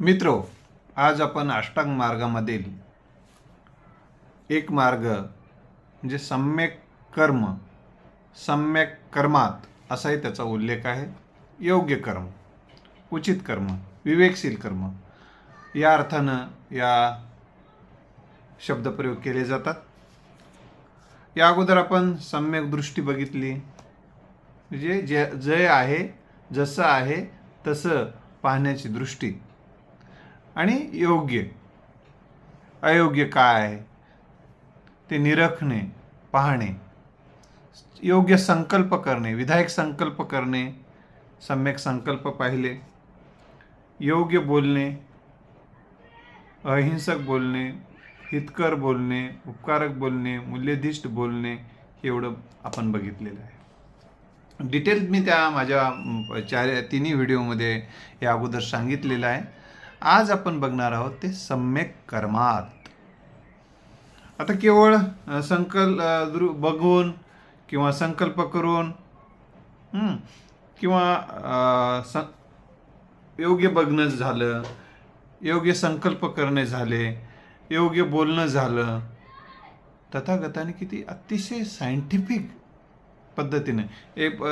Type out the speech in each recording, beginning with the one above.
मित्रो आज आपण अष्टांग मार्गामधील एक मार्ग म्हणजे सम्यक कर्म सम्यक कर्मात असाही त्याचा उल्लेख आहे. योग्य कर्म उचित कर्म विवेकशील कर्म या अर्थानं या शब्दप्रयोग केले जातात. या अगोदर आपण सम्यक दृष्टी बघितली. म्हणजे जे जे आहे जसं आहे तसं पाहण्याची दृष्टी. आणि योग्य. अयोग्य काय? आहे ते निरखणे पाहणे. योग्य संकल्प करणे विधायक संकल्प करणे सम्यक संकल्प पाहिले. योग्य बोलणे अहिंसक बोलणे हितकर बोलणे उपकारक बोलणे मूल्यधिष्ठ बोलणे हे एवढं आपण बघितलेलं आहे. डिटेल्स मी त्या माझ्या चार तिन्ही व्हिडिओमध्ये या अगोदर सांगितलेलं आहे. आज आपण बघणार आहोत ते सम्यक कर्मात. आता केवळ संकल्प दृ बघून किंवा संकल्प करून किंवा सं योग्य बघणं झालं योग्य संकल्प करणे झाले योग्य बोलणं झालं तथागताने किती अतिशय सायंटिफिक पद्धतीने. एक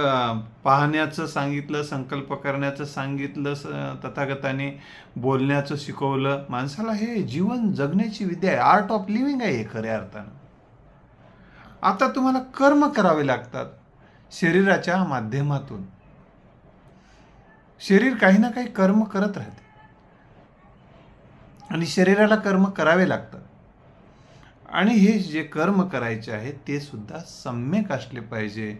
पाहण्याचं सांगितलं संकल्प करण्याचं सांगितलं स तथागताने बोलण्याचं शिकवलं. माणसाला हे जीवन जगण्याची विद्या आहे. आर्ट ऑफ लिव्हिंग आहे हे खऱ्या अर्थानं. आता तुम्हाला कर्म करावे लागतात शरीराच्या माध्यमातून. शरीर काही ना काही कर्म करत राहते. आणि शरीराला कर्म करावे लागतात. आणि हे जे कर्म करायचे आहे ते सुद्धा सम्यक असले पाहिजे.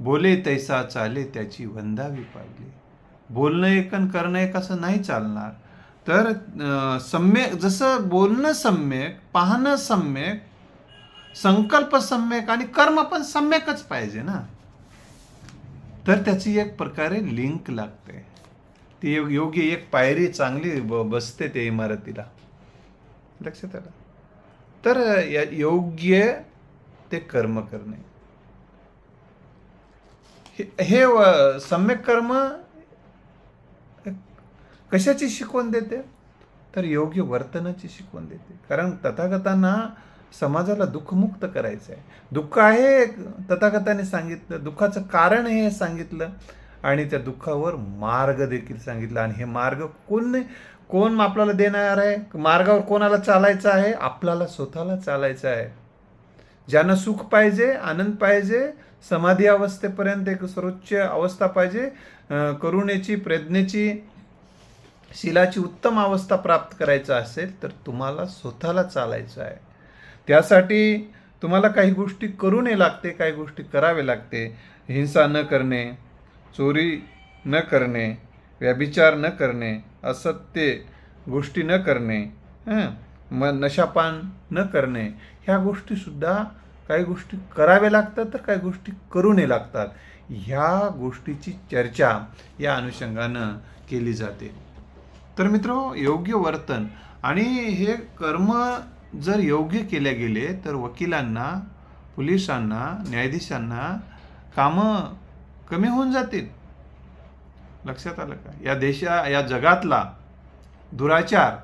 बोले तैसा चाले त्याची वंदावी पाहिजे बोलणं एक आणि करणं एक असं नाही चालणार. तर सम्यक जसं बोलणं सम्यक पाहणं सम्यक संकल्प सम्यक आणि कर्म पण सम्यकच पाहिजे ना. तर त्याची एक प्रकारे लिंक लागते. ती योग्य एक पायरी चांगली ब- बसते त्या इमारतीला. लक्षात आलं? तर या योग्य ते कर्म करणे. हे- हे सम्यक कर्म कशाची शिकवण देते? तर योग्य वर्तनाची शिकवण देते. कारण तथागतांना समाजाला दुःखमुक्त करायचं आहे दुःख आहे तथागताने सांगितलं. दुःखाचं कारण हे सांगितलं आणि त्या दुःखावर मार्ग देखील सांगितला. आणि हे मार्ग कोण कोण आपल्याला देणार आहे? मार्गावर कोणाला चालायचं आहे? आपल्याला स्वतःला चालायचं आहे. ज्यांना सुख पाहिजे आनंद पाहिजे समाधी अवस्थेपर्यंत एक सर्वोच्च अवस्था पाहिजे करुणेची प्रज्ञेची शिलाची उत्तम अवस्था प्राप्त करायचं असेल तर तुम्हाला स्वतःला चालायचं आहे. त्यासाठी तुम्हाला काही गोष्टी करू नये लागते काही गोष्टी करावे लागते. हिंसा न करणे चोरी न करणे व्यभिचार न करणे असत्य गोष्टी न करणे हं, म नशापान न करणे ह्या गोष्टीसुद्धा काही गोष्टी कराव्या लागतात तर काही गोष्टी करू नये लागतात. ह्या गोष्टीची चर्चा या अनुषंगानं केली जाते. तर मित्र योग्य वर्तन आणि हे कर्म जर योग्य केले गेले तर वकिलांना पोलिसांना न्यायाधीशांना कामं कमी होऊन जातील. लक्षात आलं का? या देशा या जगातला दुराचार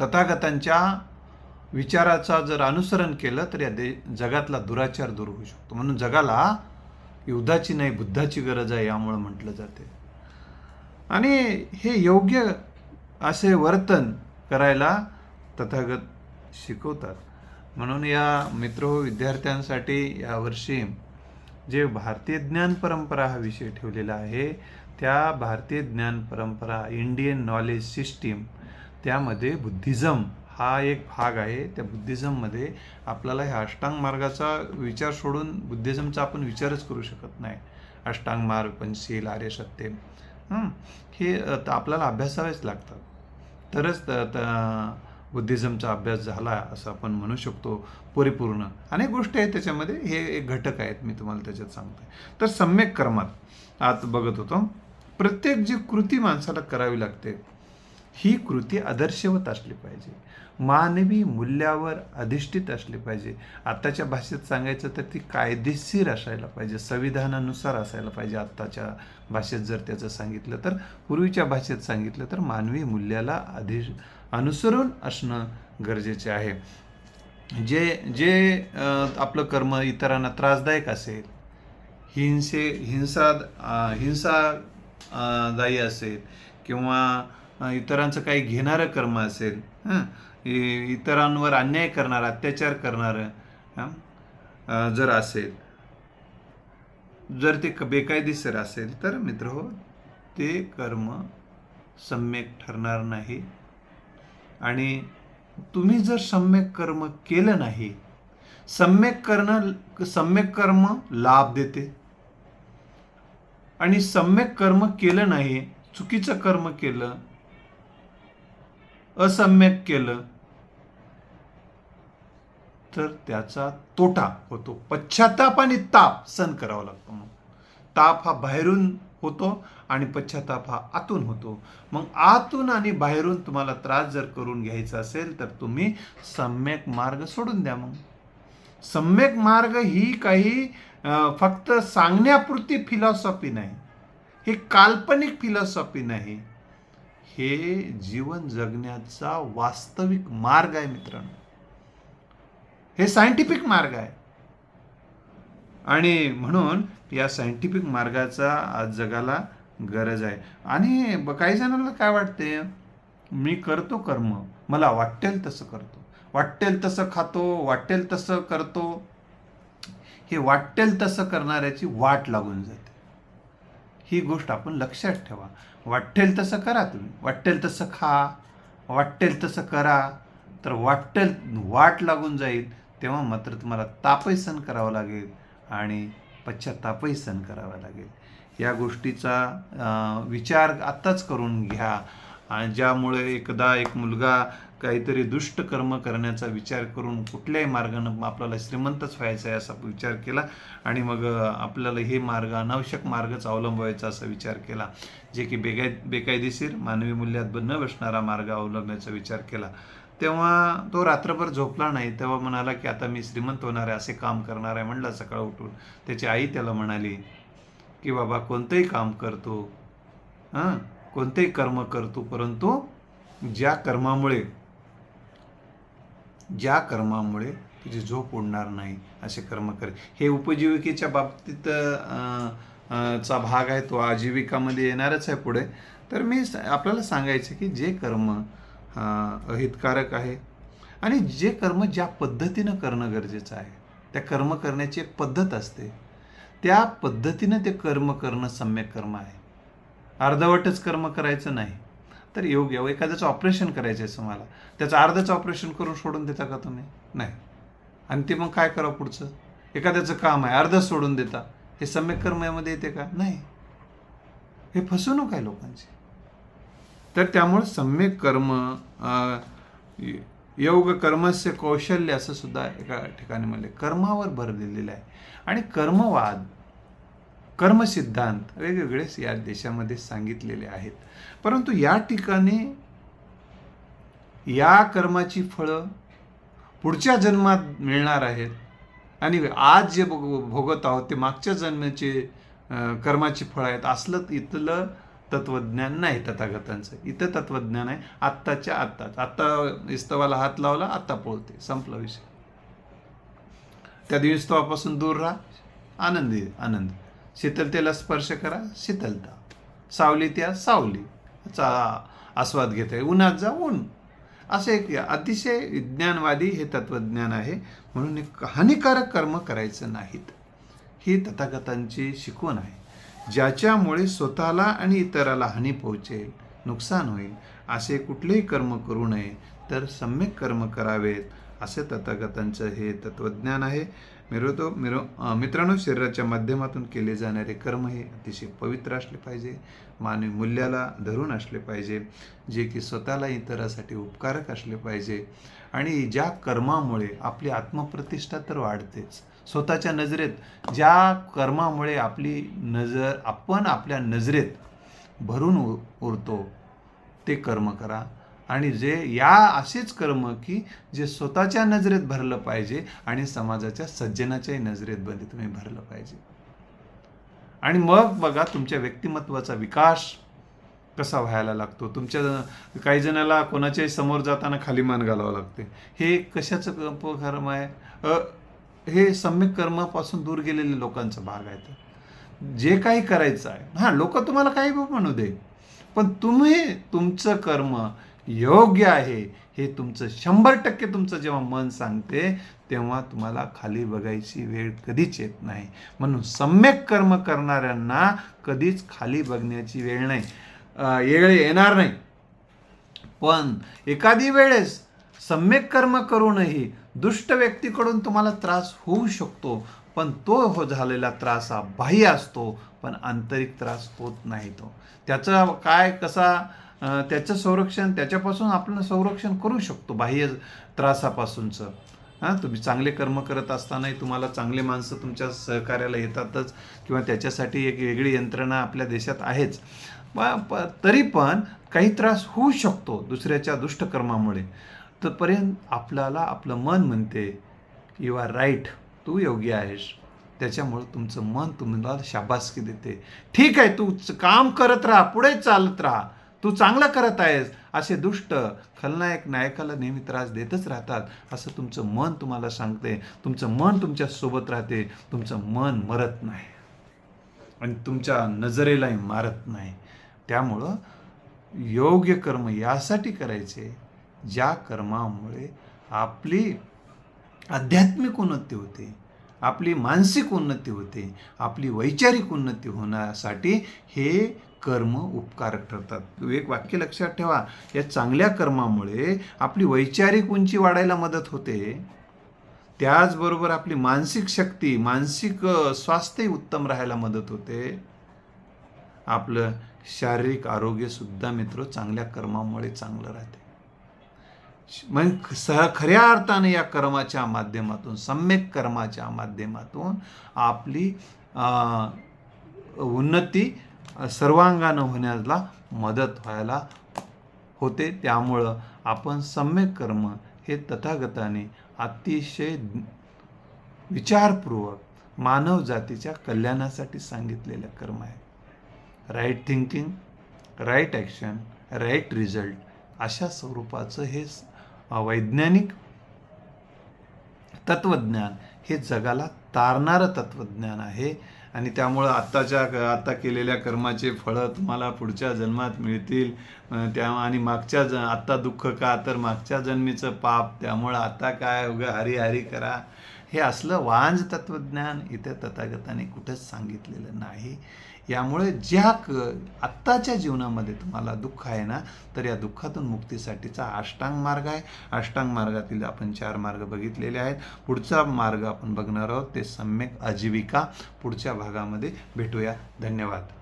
तथागतांच्या विचाराचा जर अनुसरण केलं तर या दे जगातला दुराचार दूर होऊ शकतो. म्हणून जगाला युद्धाची नाही बुद्धाची गरज आहे यामुळं म्हटलं जाते. आणि हे योग्य असे वर्तन करायला तथागत शिकवतात. म्हणून या मित्र हो, विद्यार्थ्यांसाठी यावर्षी जे भारतीय ज्ञान परंपरा हा विषय ठेवलेला आहे त्या भारतीय ज्ञान परंपरा इंडियन नॉलेज सिस्टीम त्यामध्ये बुद्धिझम हा एक भाग आहे. त्या बुद्धिझममध्ये आपल्याला ह्या अष्टांग मार्गाचा विचार सोडून बुद्धिझमचा आपण विचारच करू शकत नाही. अष्टांग मार्ग पंचशील आर्य सत्य हे आपल्याला अभ्यासावेच लागतात. तरच त- त- बुद्धिझमचा अभ्यास झाला असं आपण म्हणू शकतो परिपूर्ण. अनेक गोष्टी आहेत त्याच्यामध्ये हे एक घटक आहेत मी तुम्हाला त्याच्यात सांगतो तर सम्यक कर्मात आत बघत होतो प्रत्येक जी कृती माणसाला करावी लागते ही कृती आदर्शवत असली पाहिजे. मानवी मूल्यावर अधिष्ठित असली पाहिजे. आत्ताच्या भाषेत सांगायचं तर ती कायदेशीर असायला पाहिजे संविधानानुसार असायला पाहिजे. आत्ताच्या भाषेत जर त्याचं सांगितलं तर पूर्वीच्या भाषेत सांगितलं तर मानवी मूल्याला अधि अनुसरून असणं गरजेचे आहे. जे जे आपलं कर्म इतरांना त्रासदायक असेल हिंसे हिंसा हिंसादायी हिंसा दायी असेल किंवा इतरांचं काही घेणारं कर्म असेल इतरांवर अन्याय करणारं अत्याचार करणारं जर असेल जर ते क- बेकायदेशीर असेल तर मित्र हो ते कर्म सम्यक ठरणार नाही. आणि तुम्ही जर सम्यक कर्म केलं नाही सम्यक करणं सम्यक कर्म लाभ देते. आणि सम्यक कर्म केलं नाही चुकीचं कर्म केलं असम्यक केलं तर त्याचा तोटा होतो. पश्चाताप आणि ताप सहन करावा लागतो मग ताप हा बाहेरून होतो आणि पश्चाताप हा आतून होतो. मग आतून आणि बाहेरून तुम्हाला त्रास जर करून घ्यायचा असेल तर तुम्ही सम्यक मार्ग सोडून द्या मग. सम्यक मार्ग ही काही फक्त सांगण्यापुरती फिलॉसॉफी नाही. हे काल्पनिक फिलॉसॉफी नाही. हे जीवन जगण्याचा वास्तविक मार्ग आहे मित्रांनो. हे सायंटिफिक मार्ग आहे. आणि म्हणून या सायंटिफिक मार्गाचा आज जगाला गरज आहे. आणि काही जणांना काय वाटते मी करतो कर्म मला वाटेल तसं करतो. वाटेल तसं खातो वाटेल तसं करतो. हे वाटेल तसं करणाऱ्याची वाट लागून जाते. ही गोष्ट आपण लक्षात ठेवा. वाटेल तसं करा तुम्ही. वाटेल तसं खा. वाटेल तसं करा. तर वाटेल वाट लागून जाईल तेव्हा मात्र तुम्हाला तापही सहन करावं लागेल. आणि पश्चातापही सहन करावा लागेल. या गोष्टीचा विचार आत्ताच करून घ्या. आणि ज्यामुळे एकदा एक मुलगा काहीतरी दुष्ट कर्म करण्याचा विचार करून कुठल्याही मार्गानं आपल्याला श्रीमंतच व्हायचं आहे असा विचार केला आणि मग आपल्याला हे मार्ग अनावश्यक मार्गच अवलंबवायचा असा विचार केला. जे की बेकाय बेकायदेशीर मानवी मूल्यात न बसणारा मार्ग अवलंबण्याचा विचार केला. तेव्हा तो रात्रभर झोपला नाही. तेव्हा म्हणाला की आता मी श्रीमंत होणार आहे असे काम करणार आहे. म्हणला सकाळ उठून. त्याची आई त्याला म्हणाली की बाबा कोणतंही काम करतो हां? कोणतेही कर्म करतो परंतु ज्या कर्मामुळे ज्या कर्मामुळे तुझी झोप उडणार नाही असे कर्म कर. हे उपजीविकेच्या बाबतीत अं, चा भाग आहे. तो आजीविकामध्ये येणारच आहे पुढे. तर मी आपल्याला सांगायचं की जे कर्म अहितकारक आहे. आणि जे कर्म ज्या पद्धतीनं करणं गरजेचं आहे त्या कर्म करण्याची एक पद्धत असते. त्या पद्धतीनं ते कर्म करणं सम्यक कर्म आहे. अर्धवटच कर्म करायचं नाही. तर योग्य एखाद्याचं ऑपरेशन करायचं आहे तुम्हाला त्याचं अर्धचं ऑपरेशन करून सोडून देता का तुम्ही? नाही. आणि ते मग काय करावं पुढचं? एखाद्याचं काम आहे अर्ध सोडून देता. हे सम्यक कर्म यामध्ये येते का? नाही. हे फसवणूक आहे लोकांची. तर त्यामुळे सम्यक कर्म योग कर्मस्य कौशल्य असं सुद्धा एका ठिकाणी म्हणले. कर्मावर भर दिलेला आहे. आणि कर्मवाद कर्मसिद्धांत वेगवेगळेच या देशामध्ये सांगितलेले आहेत. परंतु या ठिकाणी या कर्माची फळं पुढच्या जन्मात मिळणार आहेत. आणि आज जे भोग भोगत आहोत ते मागच्या जन्माचे कर्माची फळं आहेत. असलं इथलं तत्वज्ञान नाही तथागतांचं. इथं तत्वज्ञान आहे आत्ताच्या आत्ताच. आत्ता इस्तवाला हात लावला आत्ता पोळते. संपला विषय. त्या दिवस्तवापासून दूर राहा. आनंदी आनंद. शीतलतेला स्पर्श करा. शीतलता. सावली त्या सावली. चा आस्वाद घेता येईल उन्हात जा ऊन. असे एक अतिशय विज्ञानवादी हे तत्वज्ञान आहे. म्हणून हानिकारक कर्म करायचं नाहीत. ही तथागतांची शिकवण आहे. ज्याच्यामुळे स्वतःला आणि इतराला हानी पोहोचेल नुकसान होईल असे कुठलेही कर्म करू नये तर सम्यक कर्म करावेत असे तथागतांचं हे तत्वज्ञान आहे. मिरवतो मिरव मित्रांनो शरीराच्या माध्यमातून केले जाणारे कर्म हे अतिशय पवित्र असले पाहिजे मानवी मूल्याला धरून असले पाहिजे जे की स्वतःला इतरासाठी उपकारक असले पाहिजे. आणि ज्या कर्मामुळे आपली आत्मप्रतिष्ठा तर वाढतेच स्वतःच्या नजरेत. ज्या कर्मामुळे आपली नजर आपण आपल्या नजरेत भरून उ- उरतो ते कर्म करा. आणि जे या असेच कर्म की जे स्वतःच्या नजरेत भरलं पाहिजे आणि समाजाच्या सज्जनाच्याही नजरेत बंद तुम्ही भरलं पाहिजे. आणि मग बघा तुमच्या व्यक्तिमत्वाचा विकास कसा व्हायला लागतो? तुमच्या काही जणाला कोणाच्याही समोर जाताना खाली मान घालावं लागते. हे कशाचं कर्म आहे? हे सम्यक कर्मापासून दूर गेलेले लोकांचा भाग आहे तर जे काही करायचं आहे. हां लोक तुम्हाला काही म्हणू दे. पण तुम्ही तुमचं कर्म योग्य आहे हे तुमचं शंभर टक्के तुमचं जेव्हा मन सांगते तेव्हा तुम्हाला खाली बघायची वेळ कधीच येत नाही. म्हणून सम्यक कर्म करणाऱ्यांना कधीच खाली बघण्याची वेळ नाही. वेळ येणार नाही. पण एखादी वेळेस सम्यक कर्म करूनही दुष्ट व्यक्तीकडून तुम्हाला त्रास होऊ शकतो पण तो हो झालेला त्रास हा बाह्य असतो पण आंतरिक त्रास होत नाही तो. त्याचा काय कसा त्याचं संरक्षण त्याच्यापासून आपण संरक्षण करू शकतो बाह्य त्रासापासूनचं. हां तुम्ही चांगले कर्म करत असतानाही तुम्हाला चांगले माणसं तुमच्या सहकार्याला येतातच किंवा त्याच्यासाठी एक वेगळी यंत्रणा आपल्या देशात आहेच. तरी पण काही त्रास होऊ शकतो दुसऱ्याच्या दुष्टकर्मामुळे तोपर्यंत आपल्याला आपलं मन म्हणते यू आर राईट तू योग्य आहेस. त्याच्यामुळं तुमचं मन तुम्हाला शाबासकी देते. ठीक आहे तू काम करत राहा पुढे चालत राहा. तू चांगलं करत आहेस असे दुष्ट खलनायक नायकाला नेहमी त्रास देतच राहतात असं तुमचं मन तुम्हाला सांगते. तुमचं मन तुमच्यासोबत राहते तुमचं मन मरत नाही. आणि तुमच्या नजरेलाही मारत नाही. त्यामुळं योग्य कर्म यासाठी करायचे ज्या कर्मामुळे आपली आध्यात्मिक उन्नती होते आपली मानसिक उन्नती होते आपली वैचारिक उन्नती होण्यासाठी हे कर्म उपकारक ठरतात. एक वाक्य लक्षात ठेवा या चांगल्या कर्मामुळे आपली वैचारिक उंची वाढायला मदत होते. त्याचबरोबर आपली मानसिक शक्ती मानसिक स्वास्थ्य स्वास्थ्यही उत्तम राहायला मदत होते. आपलं शारीरिक आरोग्यसुद्धा मित्र चांगल्या कर्मामुळे चांगलं राहते. म्हणजे स खऱ्या अर्थाने या कर्माच्या माध्यमातून सम्यक कर्माच्या माध्यमातून आपली उन्नती सर्वांगानं होण्याला मदत व्हायला होते. त्यामुळं आपण सम्यक कर्म हे तथागताने अतिशय विचारपूर्वक मानव जातीच्या कल्याणासाठी सांगितलेलं कर्म आहे. Right thinking right action right result अशा स्वरूपाचं हे वैज्ञानिक तत्त्वज्ञान हे जगाला तारणारं तत्त्वज्ञान आहे. आणि त्यामुळं आत्ताच्या आत्ता केलेल्या कर्माचे फळं तुम्हाला पुढच्या जन्मात मिळतील. त्या आणि मागच्या ज आत्ता दुःख का? तर मागच्या जन्मीचं पाप. त्यामुळं आता काय उगा हरी हरी करा. हे असलं वांज तत्त्वज्ञान इथे तथागताने कुठंच सांगितलेलं नाही. यामुळे ज्या क आत्ताच्या जीवनामध्ये तुम्हाला दुःख आहे ना तर या दुःखातून मुक्तीसाठीचा अष्टांग मार्ग आहे. अष्टांग मार्गातील आपण चार मार्ग बघितलेले आहेत. पुढचा मार्ग आपण बघणार आहोत ते सम्यक आजीविका. पुढच्या भागामध्ये भेटूया. धन्यवाद.